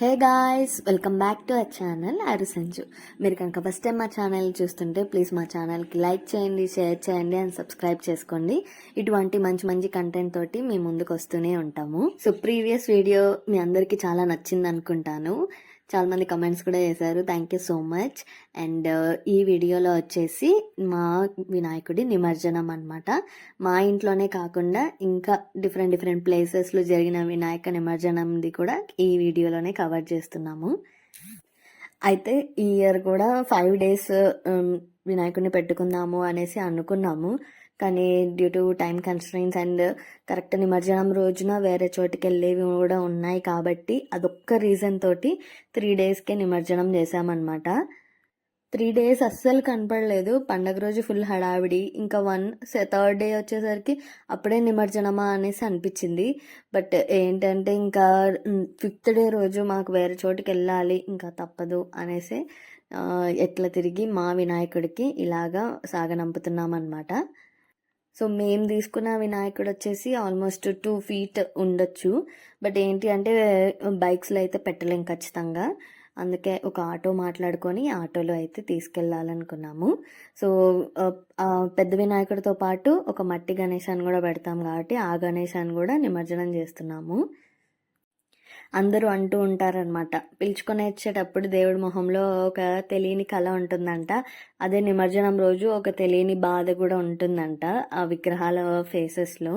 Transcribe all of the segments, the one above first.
Hey guys welcome back to our channel Aru Sanju. మీరు కనుక first time మా channel చూస్తుంటే ప్లీజ్ మా ఛానల్కి లైక్ చేయండి షేర్ చేయండి అండ్ సబ్స్క్రైబ్ చేసుకోండి. ఇటువంటి మంచి మంచి కంటెంట్ తోటి మేము ముందుకు వస్తూనే ఉంటాము. సో ప్రీవియస్ వీడియో మీ అందరికీ చాలా నచ్చింది అనుకుంటాను చాలామంది కమెంట్స్ కూడా చేశారు. Thank you so much and ఈ వీడియోలో వచ్చేసి మా వినాయకుడి నిమజ్జనం అన్నమాట. మా ఇంట్లోనే కాకుండా ఇంకా డిఫరెంట్ డిఫరెంట్ ప్లేసెస్లో జరిగిన వినాయక నిమజ్జనంది కూడా ఈ వీడియోలోనే కవర్ చేస్తున్నాము. అయితే ఈ ఇయర్ కూడా ఫైవ్ డేస్ um, వినాయకుడిని పెట్టుకుందాము అనేసి అనుకున్నాము. కానీ due to time constraints and correct నిమజ్జనం రోజున వేరే చోటుకి వెళ్ళేవి కూడా ఉన్నాయి కాబట్టి అదొక్క రీజన్ తోటి త్రీ డేస్కే నిమజ్జనం చేసామన్నమాట త్రీ డేస్ అస్సలు కనపడలేదు. పండగ రోజు ఫుల్ హడావిడి. ఇంకా వన్ థర్డ్ డే వచ్చేసరికి అప్పుడే నిమజ్జనమా అనేసి అనిపించింది. బట్ ఏంటంటే ఇంకా ఫిఫ్త్ డే రోజు మాకు వేరే చోటుకి వెళ్ళాలి ఇంకా తప్పదు అనేసి ఎట్లా తిరిగి మా వినాయకుడికి ఇలాగా సాగనంపుతున్నామన్నమాట. సో మేము తీసుకున్న వినాయకుడు వచ్చేసి ఆల్మోస్ట్ టూ ఫీట్ ఉండొచ్చు. బట్ ఏంటి అంటే బైక్స్లో అయితే పెట్టలేం ఖచ్చితంగా. అందుకే ఒక ఆటో మాట్లాడుకొని ఆటోలో అయితే తీసుకెళ్ళాలనుకున్నాము. సో పెద్ద వినాయకుడితో పాటు ఒక మట్టి గణేశాన్ని కూడా పెడతాం కాబట్టి ఆ గణేశాన్ని కూడా నిమజ్జనం చేస్తున్నాము. అందరూ అంటూ ఉంటారనమాట పిలుచుకొని వచ్చేటప్పుడు దేవుడి మొహంలో ఒక తెలియని కళ ఉంటుందంట. అదే నిమజ్జనం రోజు ఒక తెలియని బాధ కూడా ఉంటుందంట ఆ విగ్రహాల ఫేసెస్లో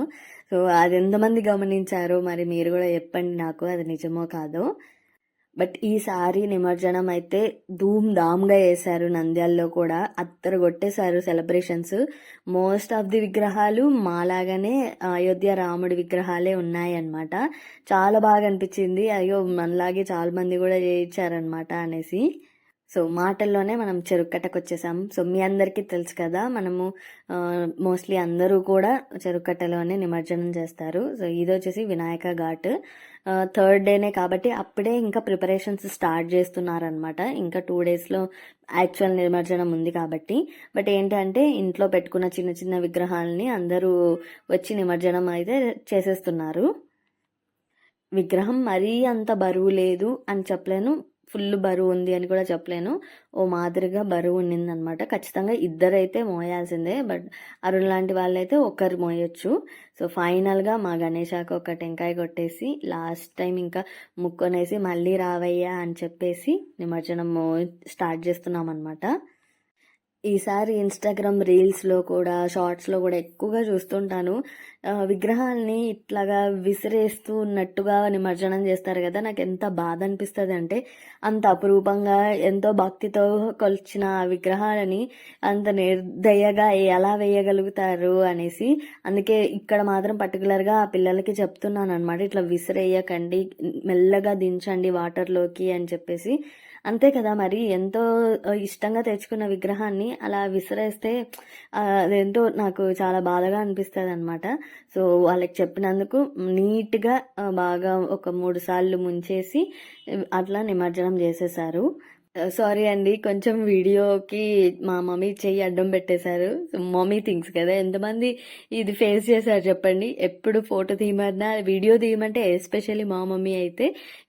సో అది ఎంతమంది గమనించారో మరి మీరు కూడా చెప్పండి నాకు అది నిజమో కాదో. బట్ ఈసారి నిమజ్జనం అయితే ధూమ్ ధామ్గా వేశారు నంద్యాల్లో కూడా. అత్తరు కొట్టేశారు సెలబ్రేషన్స్. మోస్ట్ ఆఫ్ ది విగ్రహాలు మాలాగానే అయోధ్య రాముడి విగ్రహాలే ఉన్నాయన్నమాట. చాలా బాగా అనిపించింది. అయ్యో మనలాగే చాలా మంది కూడా చేయించారనమాట అనేసి. సో మాటల్లోనే మనం చెరుక్కట్టకు వచ్చేసాం సో మీ అందరికీ తెలుసు కదా మనము మోస్ట్లీ అందరూ కూడా చెరుక్కట్టలోనే నిమజ్జనం చేస్తారు. సో ఇది వచ్చేసి వినాయక ఘాట్. థర్డ్ డేనే కాబట్టి అప్పుడే ఇంకా ప్రిపరేషన్స్ స్టార్ట్ చేస్తున్నారనమాట ఇంకా టూ డేస్లో యాక్చువల్ నిమజ్జనం ఉంది కాబట్టి. బట్ ఏంటంటే ఇంట్లో పెట్టుకున్న చిన్న చిన్న విగ్రహాలని అందరూ వచ్చి నిమజ్జనం అయితే చేసేస్తున్నారు. విగ్రహం మరీ అంత బరువు లేదు అని చెప్పలేను. ఫుల్ బరువు ఉంది అని కూడా చెప్పలేను. ఓ మాదిరిగా బరువు ఉండిందనమాట ఖచ్చితంగా ఇద్దరైతే మోయాల్సిందే బట్ అరుణ్ లాంటి వాళ్ళైతే ఒక్కరు మోయొచ్చు. సో ఫైనల్గా మా గణేశాకు ఒక టెంకాయ కొట్టేసి లాస్ట్ టైం ఇంకా ముక్కొనేసి మళ్ళీ రావయ్యా అని చెప్పేసి నిమజ్జనం స్టార్ట్ చేస్తున్నాం అనమాట ఈసారి ఇన్స్టాగ్రామ్ రీల్స్లో కూడా షార్ట్స్లో కూడా ఎక్కువగా చూస్తుంటాను. విగ్రహాల్ని ఇట్లాగా విసిరేస్తూ ఉన్నట్టుగా నిమజ్జనం చేస్తారు కదా. నాకు ఎంత బాధ అనిపిస్తుంది అంటే అంత అపురూపంగా ఎంతో భక్తితో కొలిచిన ఆ విగ్రహాలని అంత నిర్దయగా ఎలా వేయగలుగుతారు అనేసి అందుకే ఇక్కడ మాత్రం పర్టికులర్గా ఆ పిల్లలకి చెప్తున్నాను అనమాట ఇట్లా విసిరేయకండి మెల్లగా దించండి వాటర్లోకి అని చెప్పేసి. అంతే కదా మరి. ఎంతో ఇష్టంగా తెచ్చుకున్న విగ్రహాన్ని అలా విసిరేస్తే ఆ, అదేంటో నాకు చాలా బాధగా అనిపిస్తుంది అనమాట సో వాళ్ళకి చెప్పినందుకు నీట్గా బాగా ఒక మూడు సార్లు ముంచేసి అట్లా నిమజ్జనం చేసేసారు. Uh, సారీ అండి కొంచెం వీడియోకి మా మమ్మీ చెయ్యి అడ్డం పెట్టేశారు. మమ్మీ థింగ్స్ కదా ఎంతమంది ఇది ఫేస్ చేశారు చెప్పండి. ఎప్పుడు ఫోటో తీయమన్నా వీడియో తీయమంటే ఎస్పెషల్లీ మా మమ్మీ అయితే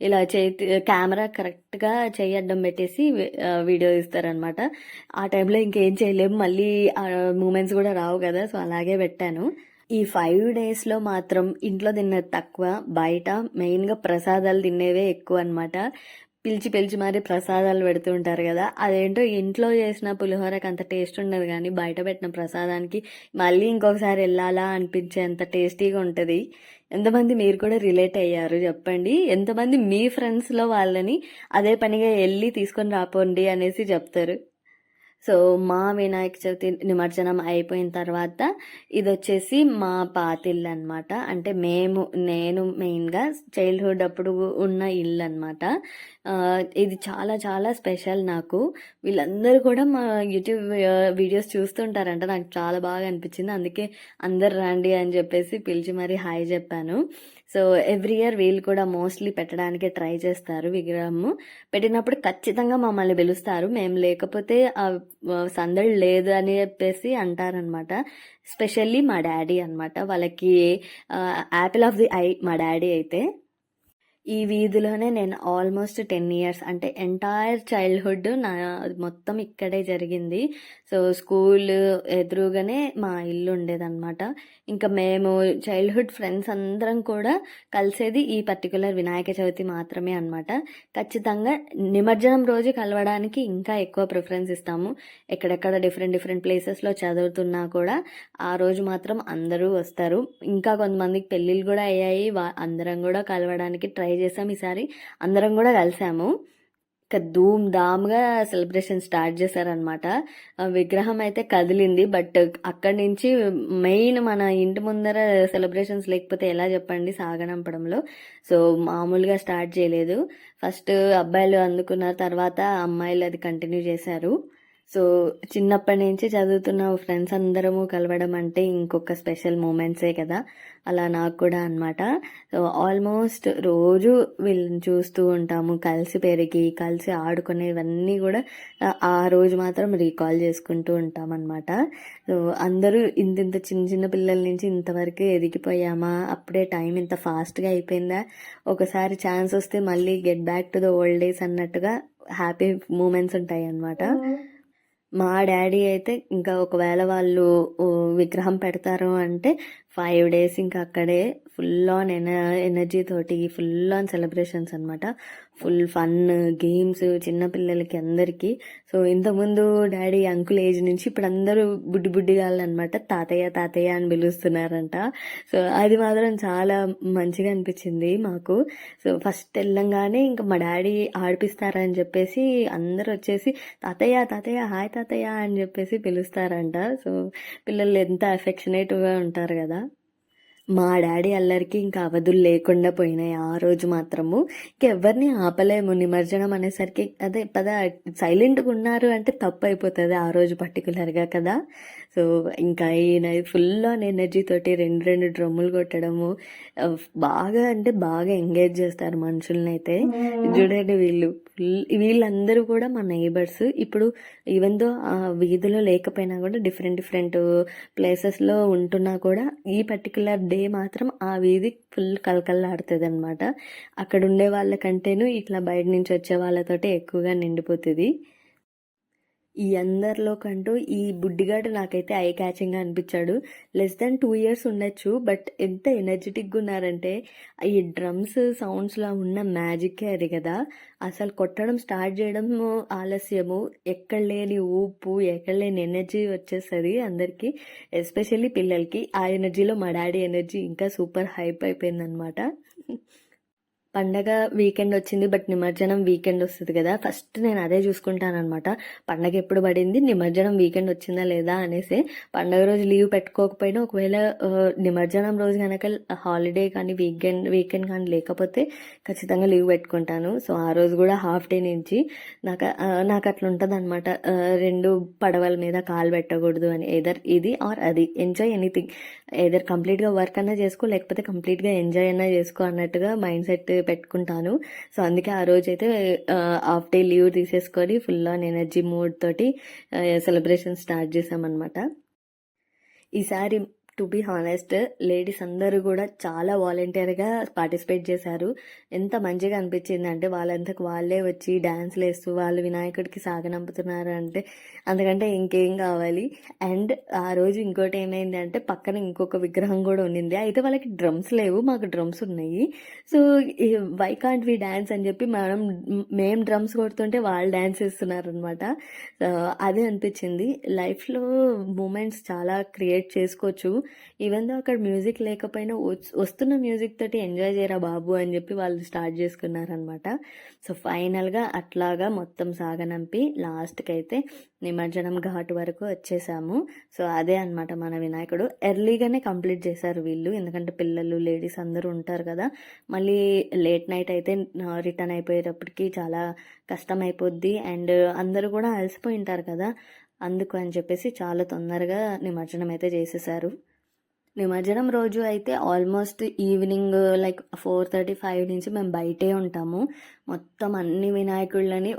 ఇలా చేతి uh, కెమెరా కరెక్ట్గా చెయ్యి అడ్డం పెట్టేసి వీడియో తీస్తారనమాట uh, ఆ టైంలో ఇంకేం చేయలేము మళ్ళీ ఆ మూమెంట్స్ కూడా రావు కదా సో అలాగే పెట్టాను. ఈ ఫైవ్ డేస్లో మాత్రం ఇంట్లో తిన్నది తక్కువ బయట మెయిన్గా ప్రసాదాలు తినేవే ఎక్కువ అనమాట పిలిచి పిలిచి మరి ప్రసాదాలు పెడుతుంటారు కదా. అదేంటో ఇంట్లో చేసిన పులిహోరకి అంత టేస్ట్ ఉండదు కానీ బయట పెట్టిన ప్రసాదానికి మళ్ళీ ఇంకొకసారి వెళ్ళాలా అనిపించేంత టేస్టీగా ఉంటుంది. ఎంతమంది మీరు కూడా రిలేట్ అయ్యారు చెప్పండి. ఎంతమంది మీ ఫ్రెండ్స్లో వాళ్ళని అదే పనిగా వెళ్ళి తీసుకొని రాపోండి అనేసి చెప్తారు. సో మా వినాయక చవితి నిమజ్జనం అయిపోయిన తర్వాత ఇది వచ్చేసి మా పాతిల్లు అనమాట అంటే మేము నేను మెయిన్గా చైల్డ్హుడ్ అప్పుడు ఉన్న ఇల్లు అనమాట ఇది చాలా చాలా స్పెషల్ నాకు. వీళ్ళందరూ కూడా మా యూట్యూబ్ వీడియోస్ చూస్తుంటారంట. నాకు చాలా బాగా అనిపించింది. అందుకే అందరు రండి అని చెప్పేసి పిలిచి మరీ హాయ్ చెప్పాను. సో ఎవ్రీ ఇయర్ వీళ్ళు కూడా మోస్ట్లీ పెట్టడానికి ట్రై చేస్తారు విగ్రహము. పెట్టినప్పుడు ఖచ్చితంగా మమ్మల్ని పిలుస్తారు. మేము లేకపోతే సందడి లేదు అని చెప్పేసి అంటారనమాట స్పెషల్లీ మా డాడీ అన్నమాట. వాళ్ళకి యాపిల్ ఆఫ్ ది ఐ మా డాడీ అయితే. ఈ వీధిలోనే నేను ఆల్మోస్ట్ టెన్ ఇయర్స్ అంటే ఎంటైర్ చైల్డ్హుడ్ నా మొత్తం ఇక్కడే జరిగింది. సో స్కూల్ ఎదురుగానే మా ఇల్లు ఉండేదన్నమాట. ఇంకా మేము చైల్డ్హుడ్ ఫ్రెండ్స్ అందరం కూడా కలిసేది ఈ పర్టికులర్ వినాయక చవితి మాత్రమే అనమాట ఖచ్చితంగా నిమజ్జనం రోజు కలవడానికి ఇంకా ఎక్కువ ప్రిఫరెన్స్ ఇస్తాము. ఎక్కడెక్కడ డిఫరెంట్ డిఫరెంట్ ప్లేసెస్లో చదువుతున్నా కూడా ఆ రోజు మాత్రం అందరూ వస్తారు. ఇంకా కొంతమందికి పెళ్ళిళ్ళు కూడా అయ్యాయి. వా- అందరం కూడా కలవడానికి ట్రై చేసాం ఈసారి. అందరం కూడా కలిసాము. ఇక ధూమ్ ధామ్గా సెలబ్రేషన్ స్టార్ట్ చేశారనమాట విగ్రహం అయితే కదిలింది బట్ అక్కడి నుంచి మెయిన్ మన ఇంటి ముందర సెలబ్రేషన్స్ లేకపోతే ఎలా చెప్పండి సాగనంపడంలో. సో మామూలుగా స్టార్ట్ చేయలేదు. ఫస్ట్ అబ్బాయిలు అందుకున్న తర్వాత అమ్మాయిలు అది కంటిన్యూ చేశారు. సో చిన్నప్పటి నుంచి చదువుతున్న ఫ్రెండ్స్ అందరము కలవడం అంటే ఇంకొక స్పెషల్ మూమెంట్సే కదా. అలా నాకు కూడా అనమాట సో ఆల్మోస్ట్ రోజు వీళ్ళని చూస్తూ ఉంటాము కలిసి పెరిగి కలిసి ఆడుకునేవన్నీ కూడా ఆ- రోజు మాత్రం రీకాల్ చేసుకుంటూ ఉంటాం అనమాట సో అందరూ ఇంత ఇంత చిన్న చిన్న పిల్లల నుంచి ఇంతవరకు ఎదిగిపోయామా? అప్పుడే టైం ఇంత ఫాస్ట్గా అయిపోయిందా? ఒకసారి ఛాన్స్ వస్తే మళ్ళీ get back to the old days అన్నట్టుగా హ్యాపీ మూమెంట్స్ ఉంటాయి అన్నమాట మా డాడీ అయితే ఇంకా ఒకవేళ వాళ్ళు విగ్రహం పెడతారు అంటే ఫైవ్ డేస్ ఇంకా అక్కడే ఫుల్ ఆన్ ఎన ఎనర్జీ తోటి ఫుల్ ఆన్ సెలబ్రేషన్స్ అనమాట ఫుల్ ఫన్ గేమ్స్ చిన్నపిల్లలకి అందరికీ. సో ఇంతకుముందు డాడీ అంకుల్ ఏజ్ నుంచి ఇప్పుడు అందరూ బుడ్డి బుడ్డి అనమాట తాతయ్య తాతయ్య అని పిలుస్తున్నారంట. సో అది మాత్రం చాలా మంచిగా అనిపించింది మాకు. సో ఫస్ట్ వెళ్ళంగానే ఇంకా మా డాడీ ఆడిపిస్తారని చెప్పేసి అందరూ వచ్చేసి తాతయ్య తాతయ్య హాయ్ తాతయ్య అని చెప్పేసి పిలుస్తారంట. సో పిల్లలు ఎంత అఫెక్షనేట్గా ఉంటారు కదా. మా డాడీ అల్లరికి ఇంకా అవధులు లేకుండా పోయినాయి. ఆ రోజు మాత్రము ఇంకెవరిని ఆపలేము. నిమజ్జనం అనేసరికి అదే పద సైలెంట్గా ఉన్నారు అంటే తప్పు అయిపోతుంది ఆ రోజు పర్టికులర్గా కదా. సో ఇంకా ఈయన ఫుల్ ఆన్ ఎనర్జీ తోటి రెండు రెండు డ్రమ్ములు కొట్టడము బాగా అంటే బాగా ఎంగేజ్ చేస్తారు మనుషుల్ని అయితే చూడండి వీళ్ళు. ఫుల్ వీళ్ళందరూ కూడా మా నైబర్స్. ఇప్పుడు ఈవెన్ దో ఆ వీధిలో లేకపోయినా కూడా డిఫరెంట్ డిఫరెంట్ ప్లేసెస్లో ఉంటున్నా కూడా ఈ పర్టికులర్ డే మాత్రం ఆ వీధి ఫుల్ కలకల్లాడుతుంది అనమాట అక్కడ ఉండే వాళ్ళకంటేను ఇట్లా బయట నుంచి వచ్చే వాళ్ళతోటే ఎక్కువగా నిండిపోతుంది. ఈ అందరిలో కంటూ ఈ బుడ్డిగాడు నాకైతే ఐ క్యాచింగ్ అనిపించాడు. లెస్ దాన్ టూ ఇయర్స్ ఉండొచ్చు బట్ ఎంత ఎనర్జెటిక్గా ఉన్నారంటే ఈ డ్రమ్స్ సౌండ్స్లో ఉన్న మ్యాజిక్కే అది కదా. అసలు కొట్టడం స్టార్ట్ చేయడం ఆలస్యము. ఎక్కడ లేని ఊపు ఎక్కడ లేని ఎనర్జీ వచ్చేస్తుంది అందరికీ ఎస్పెషల్లీ పిల్లలకి. ఆ ఎనర్జీలో మా డాడీ ఎనర్జీ ఇంకా సూపర్ హైప్ అయిపోయిందనమాట పండగ వీకెండ్ వచ్చింది బట్ నిమజ్జనం వీకెండ్ వస్తుంది కదా. ఫస్ట్ నేను అదే చూసుకుంటానమాట పండగ ఎప్పుడు పడింది నిమజ్జనం వీకెండ్ వచ్చిందా లేదా అనేసి. పండగ రోజు లీవ్ పెట్టుకోకపోయినా ఒకవేళ నిమజ్జనం రోజు కనుక హాలిడే కానీ వీకెండ్ వీకెండ్ కానీ లేకపోతే ఖచ్చితంగా లీవ్ పెట్టుకుంటాను. సో ఆ రోజు కూడా హాఫ్ డే నుంచి నాకు నాకు అట్లా ఉంటుంది అనమాట రెండు పడవల మీద కాలు పెట్టకూడదు అని ఏదర్ ఇది ఆర్ అది. ఎంజాయ్ ఎనీథింగ్ ఏదర్ కంప్లీట్గా వర్క్ అన్నా చేసుకో లేకపోతే కంప్లీట్గా ఎంజాయ్ అన్నా చేసుకో అన్నట్టుగా మైండ్ సెట్ పెట్టుకుంటాను. సో అందుకే ఆ రోజు అయితే హాఫ్ డే లీవ్ తీసేసుకొని ఫుల్ ఆన్ ఎనర్జీ మూడ్ తోటి సెలబ్రేషన్ స్టార్ట్ చేసామన్నమాట ఈసారి టు బి హానెస్ట్ లేడీస్ అందరూ కూడా చాలా వాలంటీర్గా పార్టిసిపేట్ చేశారు. ఎంత మంచిగా అనిపించింది అంటే వాళ్ళంతకు వాళ్ళే వచ్చి డ్యాన్స్లు వేస్తూ వాళ్ళు వినాయకుడికి సాగనంపుతున్నారు అంటే అందుకంటే ఇంకేం కావాలి. అండ్ ఆ రోజు ఇంకోటి ఏమైంది అంటే పక్కన ఇంకొక విగ్రహం కూడా ఉండింది అయితే వాళ్ళకి డ్రమ్స్ లేవు మాకు డ్రమ్స్ ఉన్నాయి. So why can't we dance అని చెప్పి మనం మేం డ్రమ్స్ కొడుతుంటే వాళ్ళు డ్యాన్స్ చేస్తున్నారు అనమాట అదే అనిపించింది. లైఫ్లో మూమెంట్స్ చాలా క్రియేట్ చేసుకోవచ్చు. ఈవెన్ దో అక్కడ మ్యూజిక్ లేకపోయినా వస్తున్న మ్యూజిక్ తోటి ఎంజాయ్ చేయరా బాబు అని చెప్పి వాళ్ళు స్టార్ట్ చేసుకున్నారనమాట సో ఫైనల్గా అట్లాగా మొత్తం సాగనంపి లాస్ట్కి అయితే నిమజ్జనం ఘాట్ వరకు వచ్చేసాము. సో అదే అనమాట మన వినాయకుడు. ఎర్లీగానే కంప్లీట్ చేశారు వీళ్ళు. ఎందుకంటే పిల్లలు లేడీస్ అందరూ ఉంటారు కదా. మళ్ళీ లేట్ నైట్ అయితే రిటర్న్ అయిపోయేటప్పటికి చాలా కష్టం అయిపోద్ది అండ్ అందరూ కూడా అలసిపోయి ఉంటారు కదా. అందుకు అని చెప్పేసి చాలా తొందరగా నిమజ్జనం అయితే చేసేసారు. నిమజ్జనం రోజు అయితే almost evening like four thirty five నుంచి మేము బయటే ఉంటాము. మొత్తం అన్ని వినాయకుళ్ళని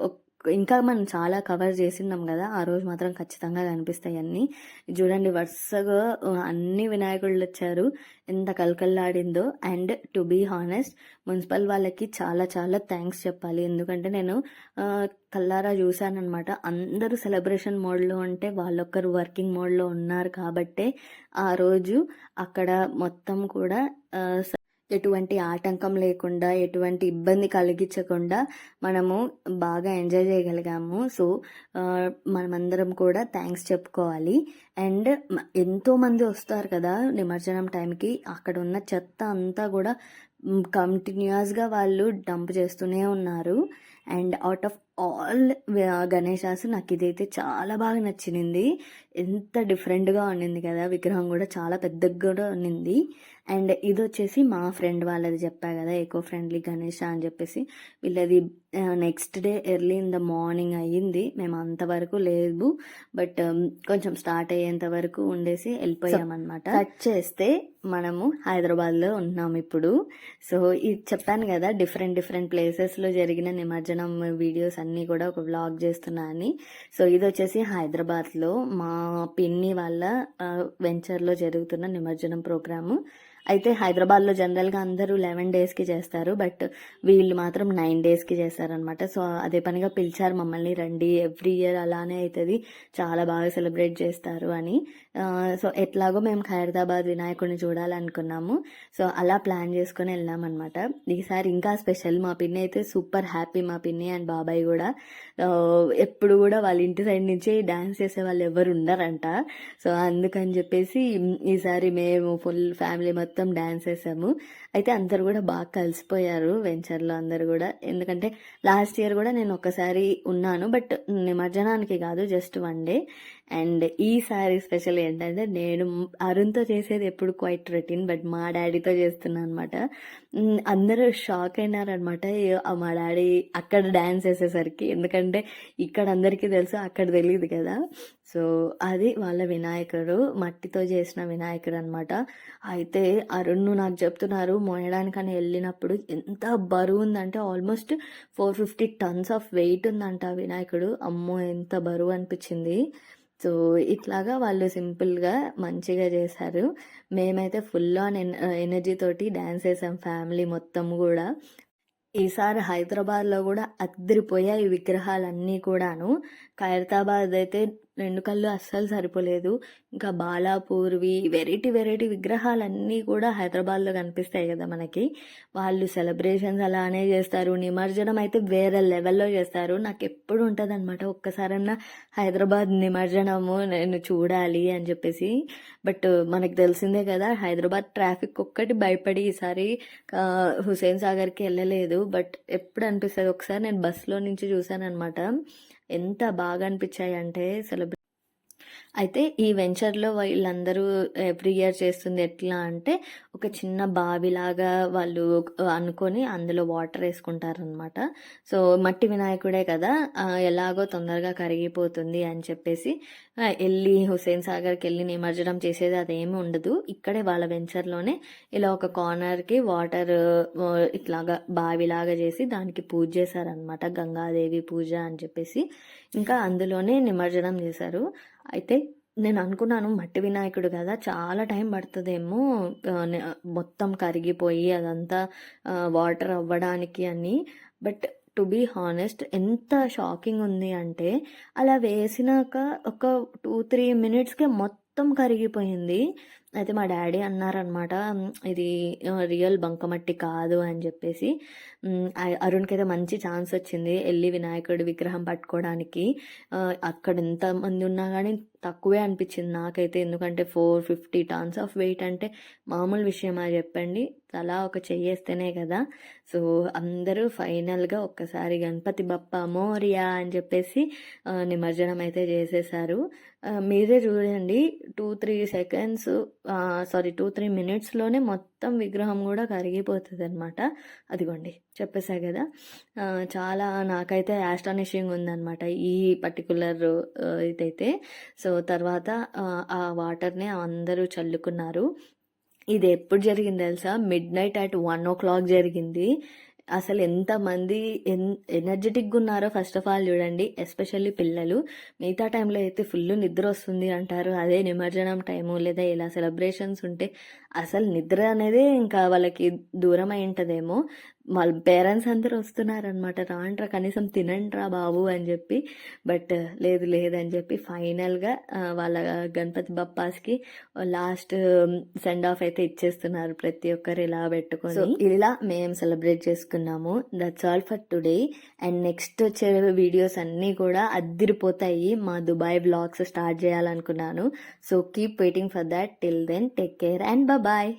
ఇంకా మనం చాలా కవర్ చేసినాం కదా ఆ రోజు మాత్రం ఖచ్చితంగా కనిపిస్తాయి అన్నీ. చూడండి వరుసగా అన్ని వినాయకుళ్ళు వచ్చారు. ఎంత కలకల్లాడిందో and to be honest municipal వాళ్ళకి చాలా చాలా థ్యాంక్స్ చెప్పాలి. ఎందుకంటే నేను కల్లారా చూశానమాట అందరూ సెలబ్రేషన్ మోడ్లో ఉంటే వాళ్ళొక్కరు వర్కింగ్ మోడ్లో ఉన్నారు కాబట్టే ఆ రోజు అక్కడ మొత్తం కూడా స- ఎటువంటి ఆటంకం లేకుండా ఎటువంటి ఇబ్బంది కలిగించకుండా మనము బాగా ఎంజాయ్ చేయగలిగాము. సో మనమందరం కూడా థ్యాంక్స్ చెప్పుకోవాలి. అండ్ ఎంతోమంది వస్తారు కదా నిమజ్జనం టైంకి. అక్కడ ఉన్న చెత్త అంతా కూడా కంటిన్యూస్గా వాళ్ళు డంప్ చేస్తూనే ఉన్నారు. అండ్ అవుట్ ఆఫ్ ఆల్ గణేశాస్ నాకు ఇదైతే చాలా బాగా నచ్చింది ఎంత డిఫరెంట్గా ఉండింది కదా విగ్రహం కూడా చాలా పెద్దగా కూడా ఉండింది. అండ్ ఇది వచ్చేసి మా ఫ్రెండ్ వాళ్ళది చెప్పా కదా ఎకో ఫ్రెండ్లీ గణేష అని చెప్పేసి. వీళ్ళది next day early in the morning అయ్యింది. మేము అంతవరకు లేదు. బట్ కొంచెం స్టార్ట్ అయ్యేంత వరకు ఉండేసి వెళ్ళిపోయామన్నమాట. కట్ చేస్తే మనము హైదరాబాద్లో ఉన్నాం ఇప్పుడు. సో ఇది చెప్పాను కదా డిఫరెంట్ డిఫరెంట్ ప్లేసెస్లో జరిగిన నిమజ్జనం వీడియోస్ అన్నీ కూడా ఒక వ్లాగ్ చేస్తున్నా అని. సో ఇది వచ్చేసి హైదరాబాద్లో మా పిన్ని వాళ్ళ వెంచర్లో జరుగుతున్న నిమజ్జనం ప్రోగ్రాము. అయితే హైదరాబాద్లో జనరల్గా అందరూ లెవెన్ డేస్కి చేస్తారు బట్ వీళ్ళు మాత్రం నైన్ డేస్కి చేస్తారనమాట సో అదే పనిగా పిలిచారు మమ్మల్ని రండి ఎవ్రీ ఇయర్ అలానే అవుతుంది చాలా బాగా సెలబ్రేట్ చేస్తారు అని. సో ఎట్లాగో మేము ఖైరదాబాద్ వినాయకుడిని చూడాలనుకున్నాము. సో అలా ప్లాన్ చేసుకొని వెళ్ళామన్నమాట. ఈసారి ఇంకా స్పెషల్ మా పిన్ని అయితే సూపర్ హ్యాపీ మా పిన్ని అండ్ బాబాయ్ కూడా. ఎప్పుడు కూడా వాళ్ళ ఇంటి సైడ్ నుంచి డాన్స్ చేసే వాళ్ళు ఎవరు ఉండరంట. సో అందుకని చెప్పేసి ఈసారి మేము ఫుల్ ఫ్యామిలీ మొత్తం మొత్తం డ్యాన్స్ వేసాము. అయితే అందరు కూడా బాగా కలిసిపోయారు వెంచర్లో అందరు కూడా. ఎందుకంటే లాస్ట్ ఇయర్ కూడా నేను ఒక్కసారి ఉన్నాను బట్ నిమజ్జనానికి కాదు జస్ట్ వన్ డే అండ్ ఈసారి స్పెషల్ ఏంటంటే నేను అరుణ్తో చేసేది ఎప్పుడు క్వైట్ రొటీన్ బట్ మా డాడీతో చేస్తున్నాను అనమాట అందరూ షాక్ అయినారనమాట మా డాడీ అక్కడ డ్యాన్స్ వేసేసరికి ఎందుకంటే ఇక్కడ అందరికీ తెలుసు అక్కడ తెలియదు కదా. సో అది వాళ్ళ వినాయకుడు మట్టితో చేసిన వినాయకుడు అనమాట అయితే అరుణ్ నాకు చెప్తున్నారు మోయడానికని వెళ్ళినప్పుడు ఎంత బరువు ఉందంటే almost four fifty tons of weight ఉందంట వినాయకుడు. అమ్మో ఎంత బరువు అనిపించింది. సో ఇట్లాగా వాళ్ళు సింపుల్గా మంచిగా చేశారు. మేమైతే ఫుల్ ఆన్ ఎనర్జీ తోటి డ్యాన్స్ వేసాం ఫ్యామిలీ మొత్తం కూడా. ఈసారి హైదరాబాద్లో కూడా అద్దరిపోయాయి ఈ విగ్రహాలన్నీ కూడాను. ఖైరతాబాద్ అయితే రెండు కళ్ళు అస్సలు సరిపోలేదు. ఇంకా బాలాపూర్వి వెరైటీ వెరైటీ విగ్రహాలన్నీ కూడా హైదరాబాద్లో కనిపిస్తాయి కదా మనకి. వాళ్ళు సెలబ్రేషన్స్ అలానే చేస్తారు. నిమజ్జనం అయితే వేరే లెవెల్లో చేస్తారు. నాకు ఎప్పుడు ఉంటుంది అనమాట ఒక్కసారన్నా హైదరాబాద్ నిమజ్జనము నేను చూడాలి అని చెప్పేసి. బట్ మనకు తెలిసిందే కదా హైదరాబాద్ ట్రాఫిక్ ఒక్కటి భయపడి ఈసారి హుసేన్ సాగర్కి వెళ్ళలేదు. బట్ ఎప్పుడు అనిపిస్తుంది? ఒకసారి నేను బస్సులో నుంచి చూశాను అనమాట ఎంత బాగా అనిపించాయి అంటే సెలబ్రే అయితే ఈ వెంచర్లో వీళ్ళందరూ ఎవ్రీ ఇయర్ చేస్తుంది ఎట్లా అంటే ఒక చిన్న బావిలాగా వాళ్ళు అనుకొని అందులో వాటర్ వేసుకుంటారనమాట సో మట్టి వినాయకుడే కదా ఎలాగో తొందరగా కరిగిపోతుంది అని చెప్పేసి వెళ్ళి హుసేన్ సాగర్కి వెళ్ళి నిమజ్జనం చేసేది అదేమి ఉండదు. ఇక్కడే వాళ్ళ వెంచర్లోనే ఇలా ఒక కార్నర్కి వాటర్ ఇట్లాగా బావిలాగా చేసి దానికి పూజ చేశారనమాట గంగాదేవి పూజ అని చెప్పేసి. ఇంకా అందులోనే నిమజ్జనం చేశారు. అయితే నేను అనుకున్నాను మట్టి వినాయకుడు కదా చాలా టైం పడుతుందేమో మొత్తం కరిగిపోయి అదంతా వాటర్ అవ్వడానికి అని. బట్ టు బీ హానెస్ట్ ఎంత షాకింగ్ ఉంది అంటే అలా వేసినాక ఒక టూ త్రీ మినిట్స్కే మొత్తం మొత్తం కరిగిపోయింది. అయితే మా డాడీ అన్నారనమాట ఇది రియల్ బంకమట్టి కాదు అని చెప్పేసి. ఉమ్, అరుణ్కి అయితే మంచి ఛాన్స్ వచ్చింది. వెళ్ళి వినాయకుడి విగ్రహం పట్టుకోవడానికి. అక్కడ ఎంతమంది ఉన్నా కానీ తక్కువే అనిపించింది నాకైతే. ఎందుకంటే four fifty tons of weight అంటే మామూలు విషయమా చెప్పండి. అలా ఒక చెయ్యేస్తేనే కదా. సో అందరూ ఫైనల్గా ఒక్కసారి గణపతి బప్ప మోరియా అని చెప్పేసి నిమజ్జనం అయితే చేసేసారు. మీరే చూడండి. Two three seconds sorry two three మినిట్స్లోనే మొత్తం విగ్రహం కూడా కరిగిపోతుంది అనమాట అదిగోండి చెప్పేసా కదా. చాలా నాకైతే యాస్టానిషింగ్ ఉందన్నమాట ఈ పర్టికులర్ ఇదైతే. సో తర్వాత ఆ, ఆ వాటర్ని అందరూ చల్లుకున్నారు. ఇది ఎప్పుడు జరిగింది తెలుసా? Midnight at one o'clock జరిగింది. అసలు ఎంతమంది ఎన్ ఎనర్జెటిక్గా ఉన్నారో ఫస్ట్ ఆఫ్ ఆల్ చూడండి ఎస్పెషల్లీ పిల్లలు. మిగతా టైంలో అయితే ఫుల్ నిద్ర వస్తుంది అంటారు. అదే నిమజ్జనం టైము లేదా ఇలా సెలబ్రేషన్స్ ఉంటే అసలు నిద్ర అనేది ఇంకా వాళ్ళకి దూరం అయి ఉంటుందేమో. వాళ్ళ పేరెంట్స్ అందరూ వస్తున్నారనమాట రాండ్రా కనీసం తినండ్రా బాబు అని చెప్పి. బట్ లేదు లేదని చెప్పి ఫైనల్గా వాళ్ళ గణపతి బప్పాస్కి లాస్ట్ సెండ్ ఆఫ్ అయితే ఇచ్చేస్తున్నారు ప్రతి ఒక్కరు ఇలా పెట్టుకొని. ఇలా మేము సెలబ్రేట్ చేసుకున్నాము. That's all for today and next వచ్చే వీడియోస్ అన్నీ కూడా అద్దిరిపోతాయి. మా దుబాయ్ బ్లాగ్స్ స్టార్ట్ చేయాలనుకున్నాను. So keep waiting for that till then take care and bye